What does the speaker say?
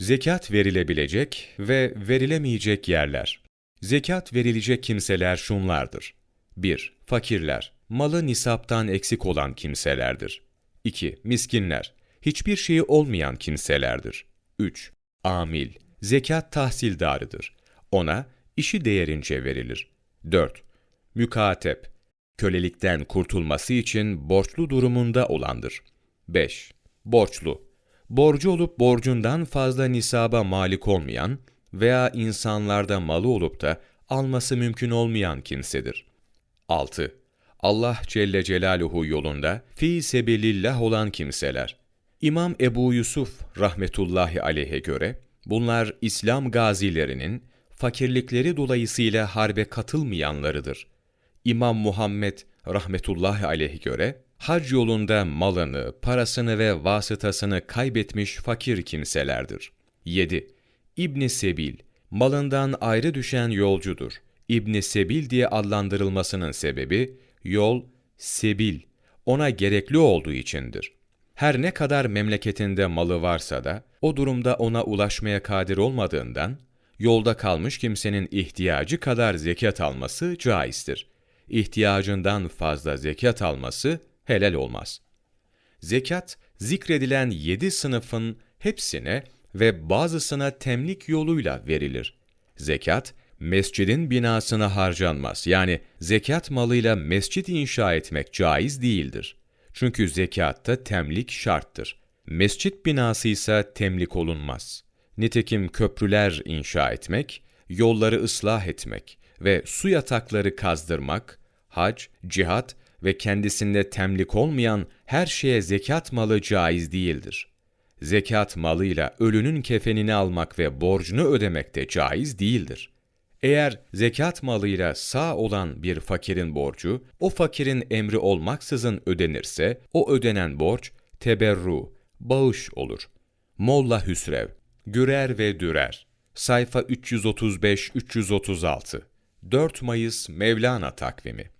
Zekat verilebilecek ve verilemeyecek yerler. Zekat verilecek kimseler şunlardır. 1. Fakirler, malı nisaptan eksik olan kimselerdir. 2. Miskinler, hiçbir şeyi olmayan kimselerdir. 3. Amil, zekat tahsildarıdır. Ona işi değerince verilir. 4. Mükatep, kölelikten kurtulması için borçlu durumunda olandır. 5. Borçlu, borcu olup borcundan fazla nisaba malik olmayan veya insanlarda malı olup da alması mümkün olmayan kimsedir. 6. Allah Celle Celaluhu yolunda fi sebilillah olan kimseler. İmam Ebu Yusuf rahmetullahi aleyhe göre bunlar İslam gazilerinin fakirlikleri dolayısıyla harbe katılmayanlarıdır. İmam Muhammed rahmetullahi aleyhe göre hac yolunda malını, parasını ve vasıtasını kaybetmiş fakir kimselerdir. 7. İbn Sebil, malından ayrı düşen yolcudur. İbn Sebil diye adlandırılmasının sebebi, yol, sebil, ona gerekli olduğu içindir. Her ne kadar memleketinde malı varsa da, o durumda ona ulaşmaya kadir olmadığından, yolda kalmış kimsenin ihtiyacı kadar zekat alması caizdir. İhtiyacından fazla zekat alması helal olmaz. Zekat, zikredilen yedi sınıfın hepsine ve bazısına temlik yoluyla verilir. Zekat, mescidin binasına harcanmaz. Yani zekat malıyla mescit inşa etmek caiz değildir. Çünkü zekatta temlik şarttır. Mescit binası ise temlik olunmaz. Nitekim köprüler inşa etmek, yolları ıslah etmek ve su yatakları kazdırmak, hac, cihat ve kendisinde temlik olmayan her şeye zekat malı caiz değildir. Zekat malıyla ölünün kefenini almak ve borcunu ödemek de caiz değildir. Eğer zekat malıyla sağ olan bir fakirin borcu, o fakirin emri olmaksızın ödenirse, o ödenen borç, teberru, bağış olur. Molla Hüsrev, Gürer ve Dürer, sayfa 335-336, 4 Mayıs Mevlana takvimi.